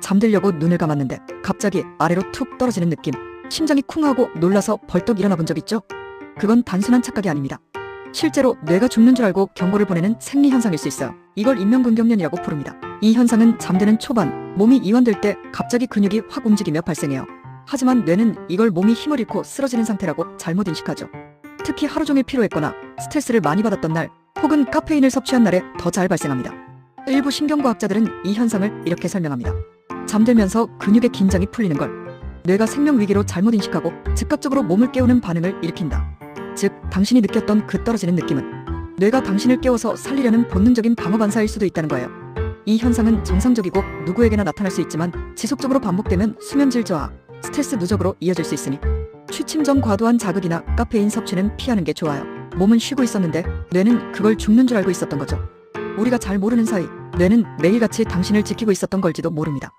잠들려고 눈을 감았는데 갑자기 아래로 툭 떨어지는 느낌. 심장이 쿵 하고 놀라서 벌떡 일어나 본 적 있죠? 그건 단순한 착각이 아닙니다. 실제로 뇌가 죽는 줄 알고 경고를 보내는 생리 현상일 수 있어요. 이걸 인명근경련이라고 부릅니다. 이 현상은 잠드는 초반, 몸이 이완될 때 갑자기 근육이 확 움직이며 발생해요. 하지만 뇌는 이걸 몸이 힘을 잃고 쓰러지는 상태라고 잘못 인식하죠. 특히 하루 종일 피로했거나 스트레스를 많이 받았던 날, 혹은 카페인을 섭취한 날에 더 잘 발생합니다. 일부 신경과학자들은 이 현상을 이렇게 설명합니다. 잠들면서 근육의 긴장이 풀리는 걸 뇌가 생명 위기로 잘못 인식하고 즉각적으로 몸을 깨우는 반응을 일으킨다. 즉, 당신이 느꼈던 그 떨어지는 느낌은 뇌가 당신을 깨워서 살리려는 본능적인 방어 반사일 수도 있다는 거예요. 이 현상은 정상적이고 누구에게나 나타날 수 있지만 지속적으로 반복되면 수면질 저하, 스트레스 누적으로 이어질 수 있으니 취침 전 과도한 자극이나 카페인 섭취는 피하는 게 좋아요. 몸은 쉬고 있었는데 뇌는 그걸 죽는 줄 알고 있었던 거죠. 우리가 잘 모르는 사이 뇌는 매일같이 당신을 지키고 있었던 걸지도 모릅니다.